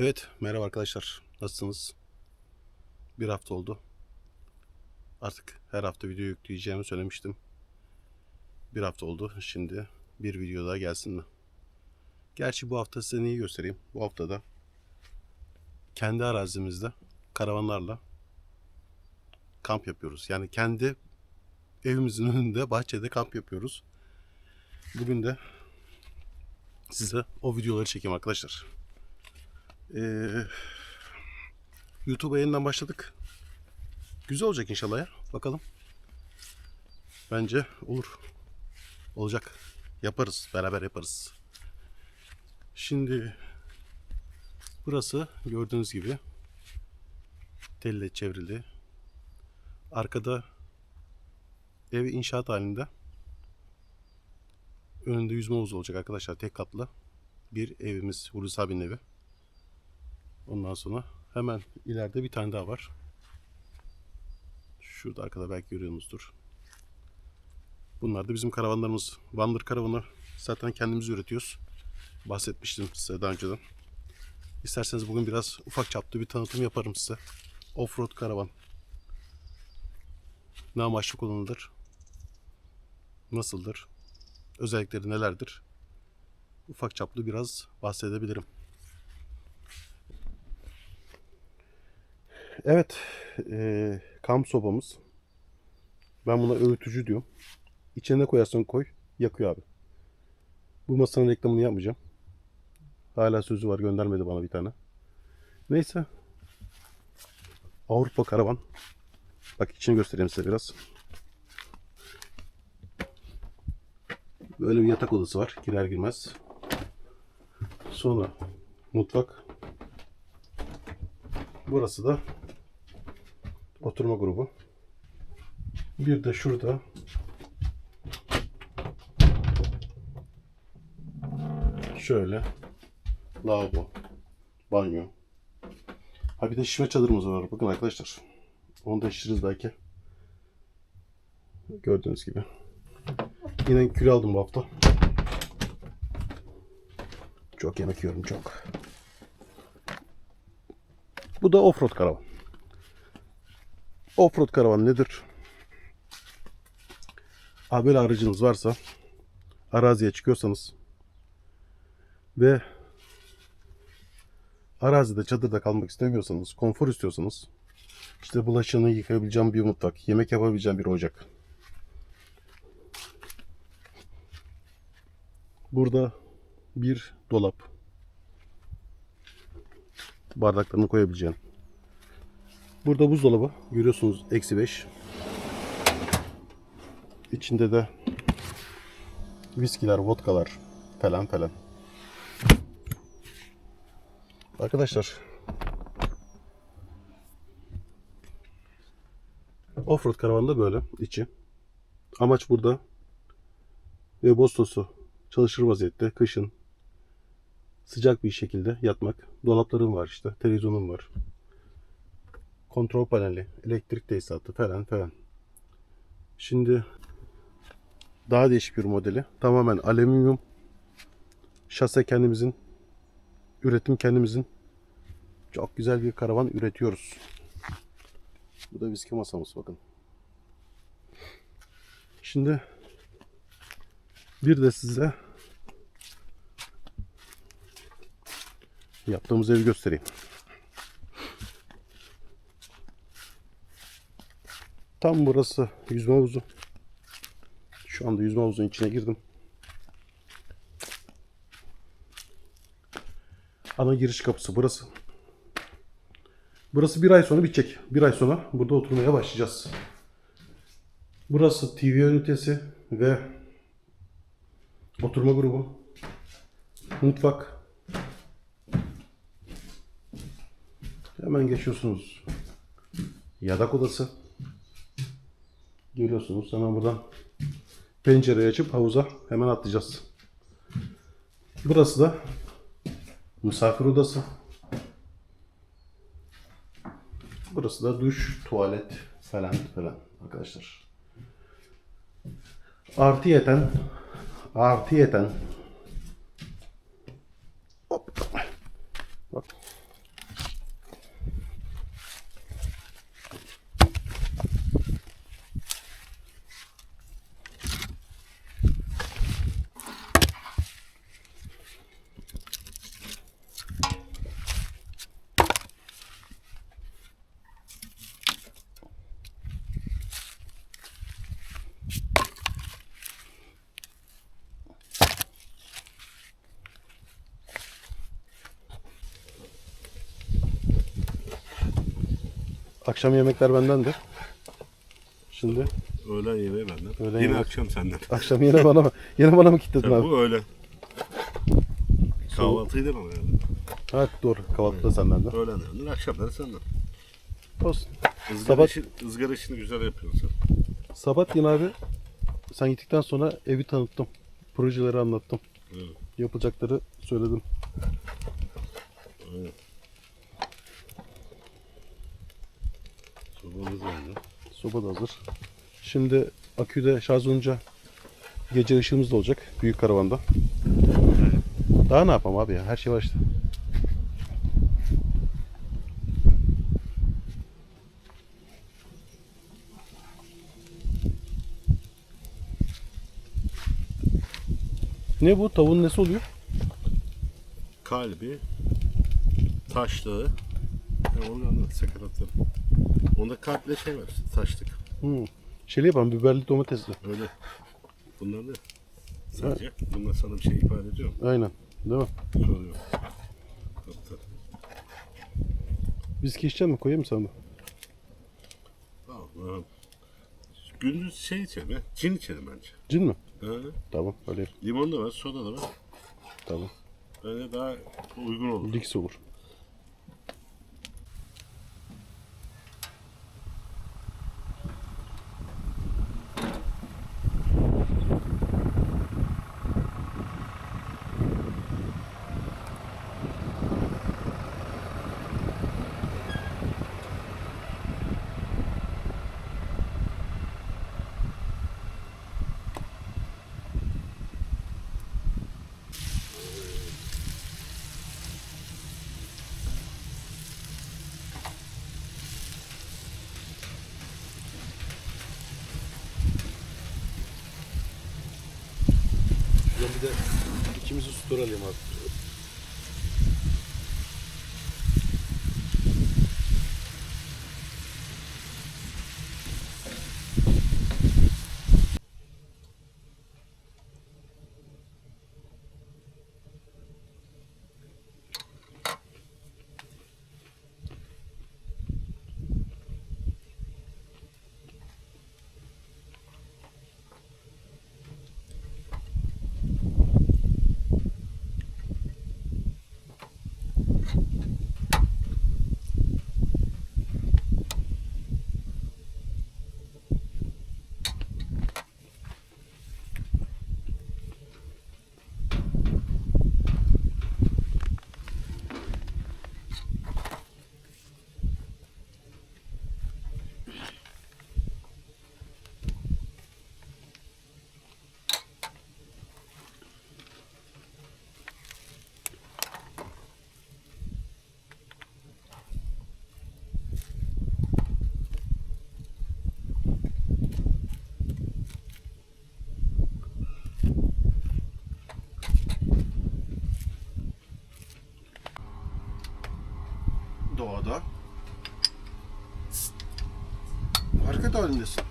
Evet, merhaba arkadaşlar. Nasılsınız? Bir hafta oldu. Artık her hafta video yükleyeceğimi söylemiştim. Bir hafta oldu. Şimdi bir video daha gelsin mi? Gerçi bu hafta size neyi göstereyim? Bu haftada kendi arazimizde karavanlarla kamp yapıyoruz. Yani kendi evimizin önünde bahçede kamp yapıyoruz. Bugün de size o videoları çekeyim arkadaşlar. Ee, YouTube'a yeniden başladık. Güzel olacak inşallah ya. Bakalım. Bence olur. Olacak. Yaparız. Beraber yaparız. Şimdi burası gördüğünüz gibi telle çevrili. Arkada ev inşaat halinde. Önünde yüzme havuzu olacak arkadaşlar. Tek katlı bir evimiz. Hulusi abinin evi. Ondan sonra hemen ileride bir tane daha var. Şurada arkada belki görüyorsunuzdur. Bunlar da bizim karavanlarımız. Wander karavanı zaten kendimiz üretiyoruz. Bahsetmiştim size daha önceden. İsterseniz bugün biraz ufak çaplı bir tanıtım yaparım size. Offroad karavan. Ne amaçlı kullanılır? Nasıldır? Özellikleri nelerdir? Ufak çaplı biraz bahsedebilirim. Evet, eee kamp sobamız. Ben buna öğütücü diyorum. İçine ne koyarsan koy, yakıyor abi. Bu masanın reklamını yapmayacağım. Hala sözü var, göndermedi bana bir tane. Neyse. Avrupa karavan. Bak içini göstereyim size biraz. Böyle bir yatak odası var, girer girmez. Sonra mutfak. Burası da oturma grubu. Bir de şurada şöyle lavabo, banyo. Ha bir de şişme çadırımız var. Bakın arkadaşlar. Onu da şişiririz belki. Gördüğünüz gibi. Yine kilo aldım bu hafta. Çok yemek yiyorum çok. Bu da offroad karavan. Offroad karavan nedir? Böyle aracınız varsa araziye çıkıyorsanız ve arazide çadırda kalmak istemiyorsanız, konfor istiyorsanız işte bulaşığını yıkayabileceğim bir mutfak, yemek yapabileceğim bir ocak. Burada bir dolap. Bardaklarını koyabileceğin. Burada buzdolabı görüyorsunuz eksi 5. İçinde de viskiler, vodkalar falan falan. Arkadaşlar Offroad karavanda böyle içi. Amaç burada ve bostosu çalışır vaziyette kışın sıcak bir şekilde yatmak. Dolaplarım var işte, televizyonum var. Kontrol paneli, elektrik tesisatı falan falan. Şimdi daha değişik bir modeli. Tamamen alüminyum. Şase kendimizin. Üretim kendimizin. Çok güzel bir karavan üretiyoruz. Bu da viski masamız bakın. Şimdi bir de size yaptığımız evi göstereyim. Tam burası yüzme havuzu. Şu anda yüzme havuzunun içine girdim. Ana giriş kapısı burası. Burası bir ay sonra bitecek. Bir ay sonra burada oturmaya başlayacağız. Burası TV ünitesi ve oturma grubu. Mutfak. Hemen geçiyorsunuz. Yatak odası. Görüyorsunuz hemen buradan pencereyi açıp havuza hemen atlayacağız. Burası da misafir odası. Burası da duş, tuvalet falan falan arkadaşlar. Artıyeten artıyeten hop. Bak Akşam yemekler benden de. Şimdi Öğlen yemeği benden. Öğlen Yine yemeği. akşam senden. akşam yine bana mı? Yine bana mı kilitledin abi? bu öğlen. Kahvaltıyı da bana yani. Ha doğru. Kahvaltı da senden de. Öğlen yani. Akşamları senden. Olsun. Izgara, Sabah- işi, ızgara işini güzel yapıyorsun sen. Sabah yine abi sen gittikten sonra evi tanıttım. Projeleri anlattım. Evet. Yapılacakları söyledim. Aynen. Sobamız. Soba da hazır. Şimdi aküde şarj olunca gece ışığımız da olacak. Büyük karavanda. Daha ne yapalım abi ya? Her şey var işte. Ne bu? Tavuğun nesi oluyor? Kalbi, taşlığı, yani onu anlat sakatatları. Onda kalple şey var taşlık. Hmm. Şeyli yapalım, biberli domatesli. Öyle. Bunlar ne? Sadece bunlar sana bir şey ifade ediyor mu? Aynen. Değil mi? Tabii tabii. Viski içecek mi? Koyayım sana? da? Allah'ım. Gündüz şey içelim ya. Cin içelim bence. Cin mi? Ha? Tamam. Öyle yap. Limon da var, soda da var. Tamam. Bence daha uygun olur. Lix olur. Bir de ikimizi susturalım abi. Doğada hareket halindesin.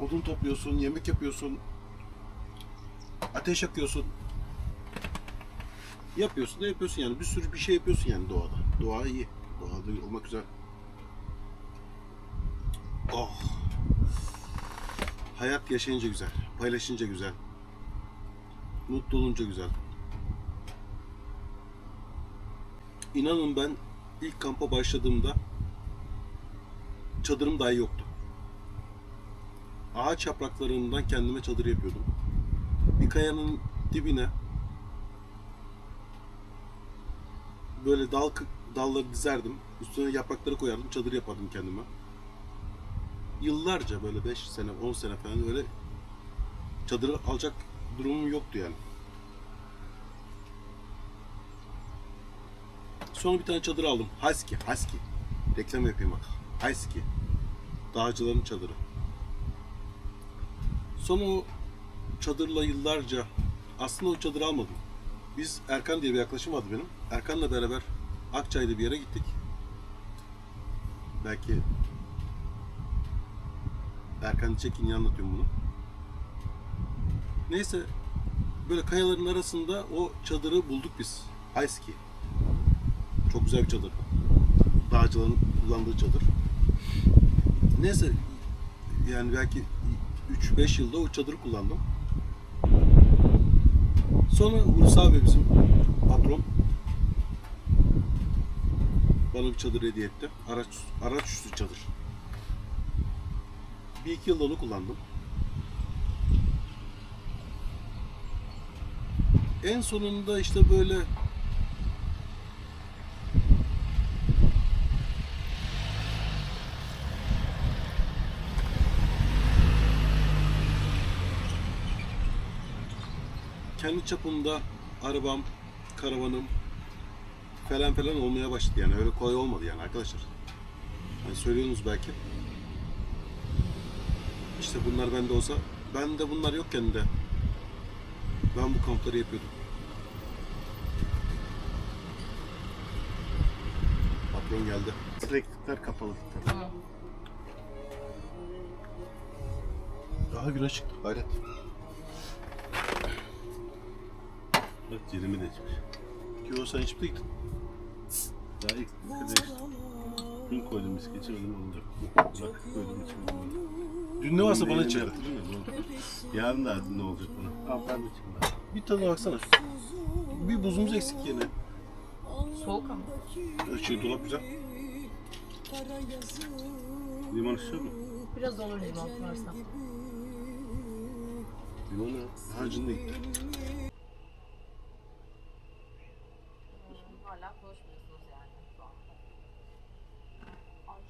Odun topluyorsun, yemek yapıyorsun, ateş yakıyorsun. Yapıyorsun da yapıyorsun yani bir sürü bir şey yapıyorsun yani doğada. Doğa iyi. Doğada olmak güzel. Oh. Hayat yaşayınca güzel, paylaşınca güzel. Mutlu olunca güzel. İnanın ben ilk kampa başladığımda çadırım dahi yoktu. Ağaç yapraklarından kendime çadır yapıyordum. Bir kayanın dibine böyle dal dalları dizerdim. Üstüne yaprakları koyardım, çadır yapardım kendime. Yıllarca böyle 5 sene, 10 sene falan böyle çadır alacak durumum yoktu yani. Sonra bir tane çadır aldım. Husky, Husky. Reklam yapayım bak. Husky. Dağcıların çadırı. Sonra o çadırla yıllarca aslında o çadırı almadım. Biz Erkan diye bir yaklaşım vardı benim. Erkan'la beraber Akçay'da bir yere gittik. Belki Erkan Çekin niye anlatıyorum bunu. Neyse böyle kayaların arasında o çadırı bulduk biz. Husky. Çok güzel bir çadır. Dağcıların kullandığı çadır. Neyse yani belki 3-5 yılda o çadırı kullandım. Sonra Hulusi abi bizim patron bana bir çadır hediye etti. Araç, araç üstü çadır. Bir iki yıl onu kullandım. En sonunda işte böyle kendi çapımda arabam, karavanım falan falan olmaya başladı yani öyle kolay olmadı yani arkadaşlar. Hani söylüyorsunuz belki. İşte bunlar bende olsa ben de bunlar yokken de ben bu kampları yapıyordum. Patron geldi. Elektrikler kapalı. Daha güneş çıktı. Hayret. Bak yerimi de içmiş. Yo sen içip de gittin. Daha ilk içtim. Dün koydum viski içemedim olacak. Bak koydum içemedim olacak. Dün ne varsa bana ne olacak? Yarın da ne olacak bana? Al ben de içeyim ben. Bir tadına baksana. Bir buzumuz eksik yine. Soğuk ama. Şey dolap güzel. Limon istiyor mu? Biraz olur limon varsa. Limon ya. Harcında gitti. Hala konuşmuyorsunuz yani şu anda. Ay.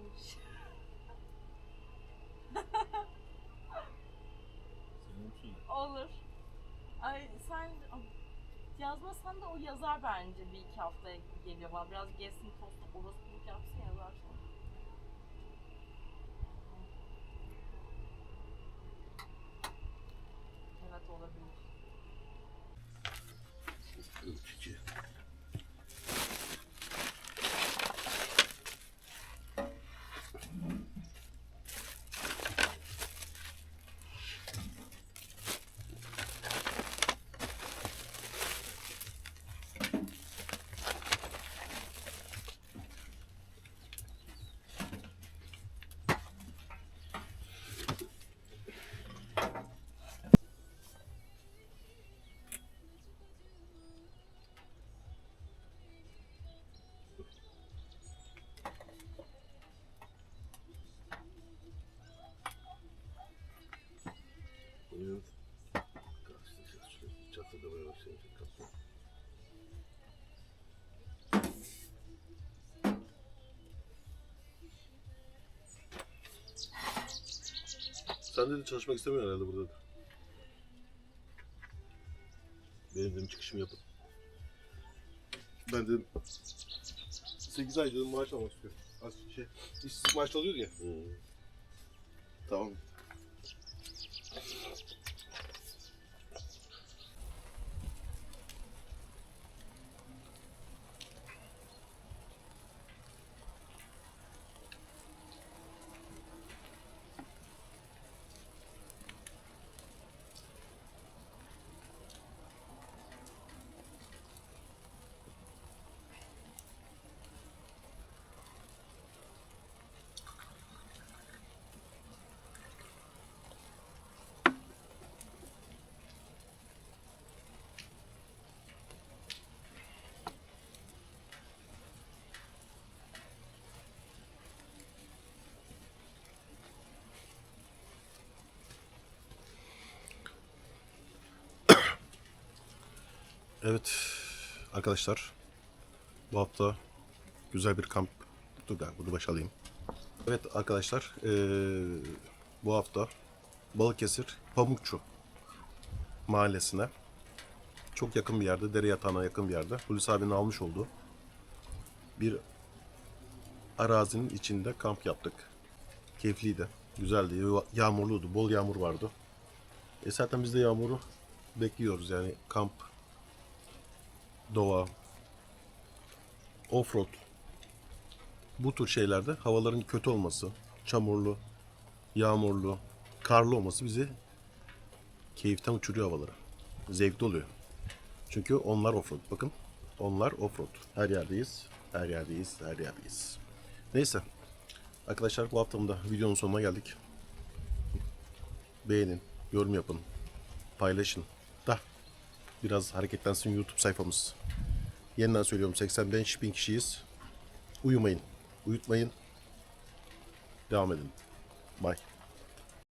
İnş. Olur. Ay sen yazmasan da o yazar bence bir iki haftaya geliyor bana. Biraz gezsin tostu orospuluk yapsın yazar sonra. Evet olabilir. Karşılaşacağız çatıda böyle başlayınca kapı. Sen de çalışmak istemiyorsun herhalde burada. da. Benim dedim çıkışımı yapın. Ben dedim 8 ay dedim maaş almak istiyorum. Az şey, işsizlik maaş alıyordu ya. Tamam. Evet arkadaşlar bu hafta güzel bir kamp dur ben bunu başa alayım. Evet arkadaşlar eee, bu hafta Balıkesir Pamukçu mahallesine çok yakın bir yerde dere yatağına yakın bir yerde Hulusi abinin almış olduğu bir arazinin içinde kamp yaptık. Keyifliydi, güzeldi, yağmurluydu, bol yağmur vardı. E zaten biz de yağmuru bekliyoruz yani kamp doğa, offroad bu tür şeylerde havaların kötü olması, çamurlu, yağmurlu, karlı olması bizi keyiften uçuruyor havaları. Zevkli oluyor. Çünkü onlar offroad. Bakın Onlar offroad. Her yerdeyiz. Her yerdeyiz. Her yerdeyiz. Neyse. Arkadaşlar bu haftanın da videonun sonuna geldik. Beğenin, yorum yapın, paylaşın. Biraz hareketlensin YouTube sayfamız. Yeniden söylüyorum 85 bin kişiyiz. Uyumayın, uyutmayın. Devam edin. Bye.